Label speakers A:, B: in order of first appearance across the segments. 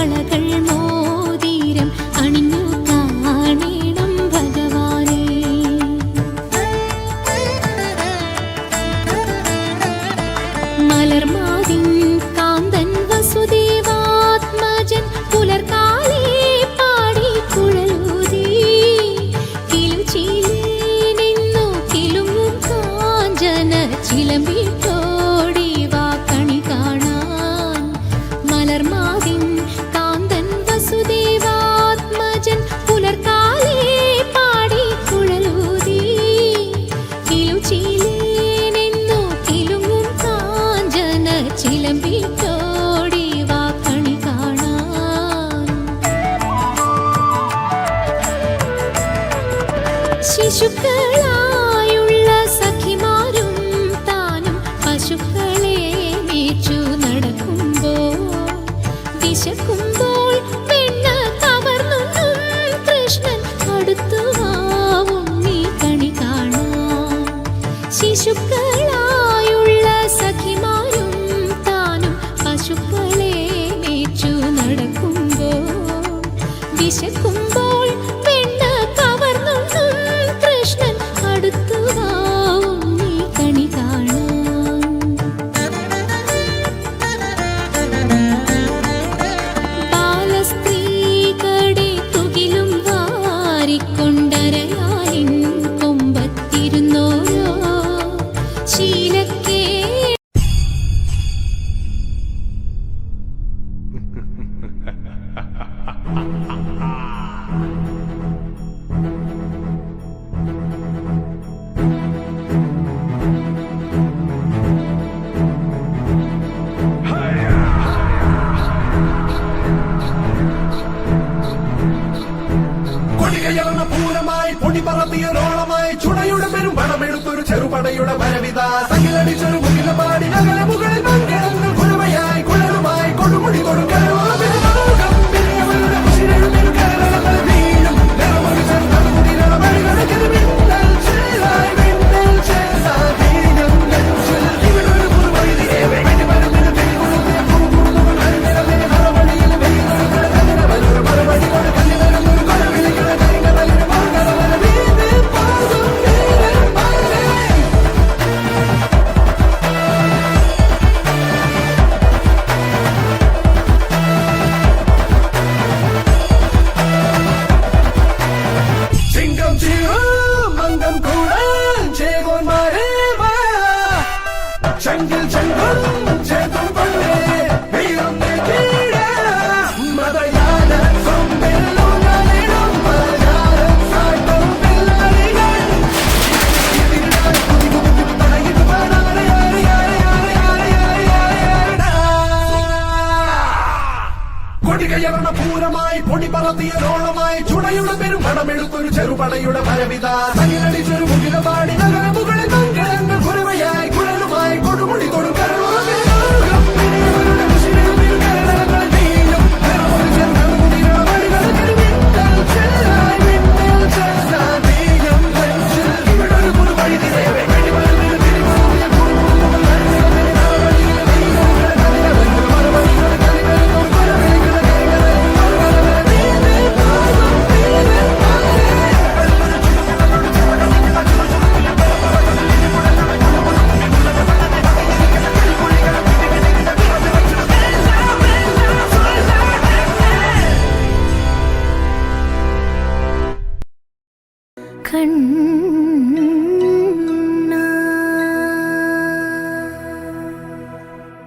A: அழகன் വിശക്കുമ്പോൾ കൃഷ്ണൻ അടുത്തുവാവും നീ കണി കാണാം ശിശുക്കളായുള്ള സഖിമാരും താനും പശുക്കളെ മേച്ചു നടക്കുമ്പോൾ.
B: പൂരമായി പൊടി പറത്തിയ റോളമായി ചുടയുടെ പെരും പണമെടുത്തൊരു ചെറുപടയുടെ വരവിത കൊടികയറണ പൂരമായി പൊടി പറത്തിയ റോളമായി ചുടയുടെ പെരും പണമെടുത്തൊരു ചെറുപടയുടെ മുകിലപാടി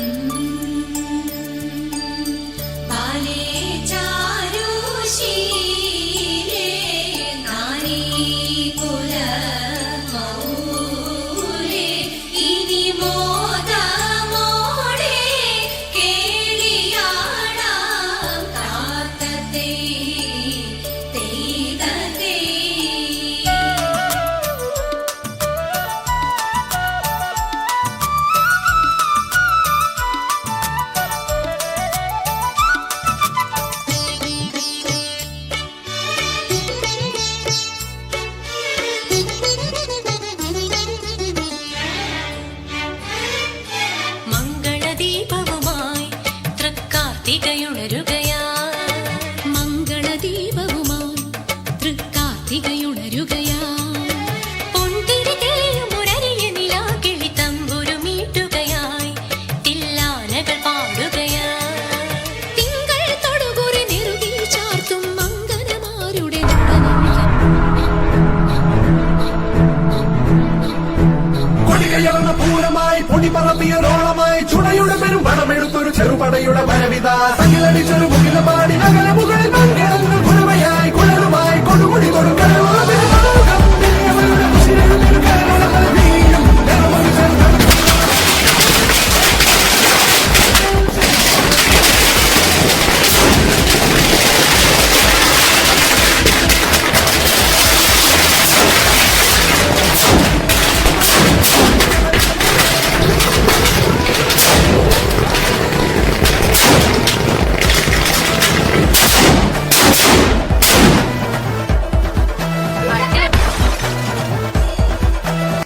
A: Mm-hmm. പൂരമായി പൊടി പറത്തിയ റോളമായി ചുടയുടെ പെരും പണമെടുത്തൊരു ചെറുപടയുടെ ഭരവിത തകിലടിച്ചൊരു